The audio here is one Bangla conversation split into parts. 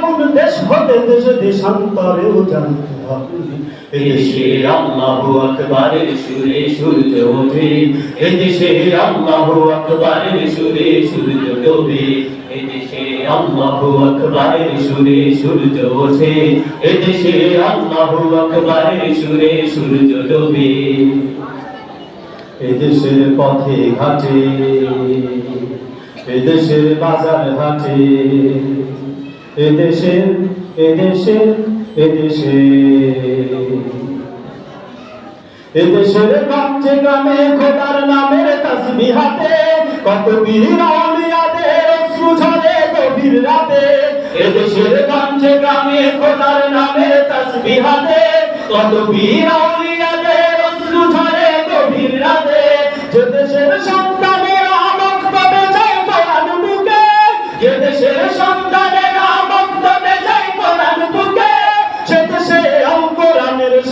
আগুন দেশ হতে দেশে দেশান্তরেও জানতে হবে। এদেশে আল্লাহু আকবারের সুরে সূর্য ওঠে। এদেশে আল্লাহু আকবারের সুরে সূর্য ডোবে এদেশে আল্লাহু আকবারের সুরে সূর্য ওঠে। এদেশে আল্লাহু আকবারের সুরে সূর্য ডোবে এদেশের পথে ঘাটে এদেশের বাজার ঘাটে। এদেশের এদেশের এদেশে এদেশের গঞ্জে গ্রামে খোদার নামের তাসবিহাতে কত বীর আউলিয়াদের অশ্রু ঝরে গভীর রাতে। এদেশের গঞ্জে গ্রামে খোদার নামের তাসবিহাতে কত বীর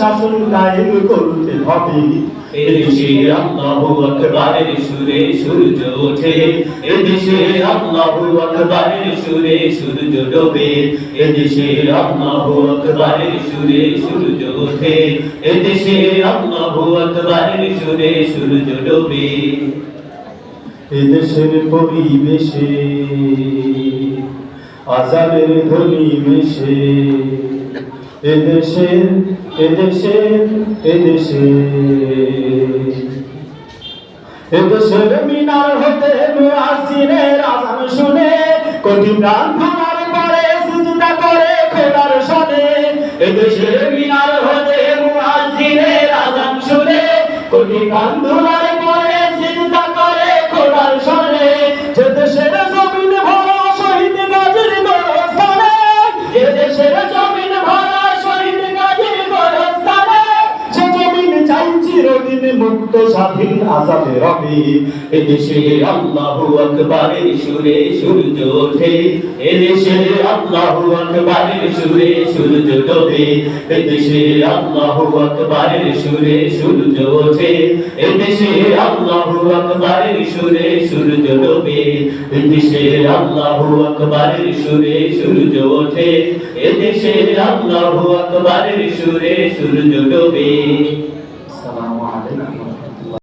শাসন কায়েম করতে সুরে সূর্য ওঠে এদেশে আল্লাহু আকবারের সুরে সূর্য সুরে সূর্য ওঠে এদেশে আল্লাহু আকবারের সুরে এদেশের পরিবেশে আজানের ধ্বনি মেশে এদেশের এদেশের এদেশে। এদেশের মিনার হতে মুয়াসিনের আজান শুনে কোটি প্রাণ ভাঙার পরে সিজদা করে খোদার সনে। এদেশের মিনার হতে মুয়াজ্জিনের আযান শুনে কোটি প্রাণ স্বাধীন আজাদে রবি, এদেশে আল্লাহু আকবারের সুরে সূর্য ওঠে, এদেশে আল্লাহু আকবারের সুরে সূর্য ডোবে এদেশে আল্লাহু আকবারের সুরে সূর্য ওঠে, এদেশে আল্লাহু আকবারের সুরে সূর্য ডোবে এদেশে আল্লাহু আকবারের সুরে সূর্য ওঠে, এদেশে আল্লাহু আকবারের সুরে সূর্য ডোবে আসসালামু আলাইকুম।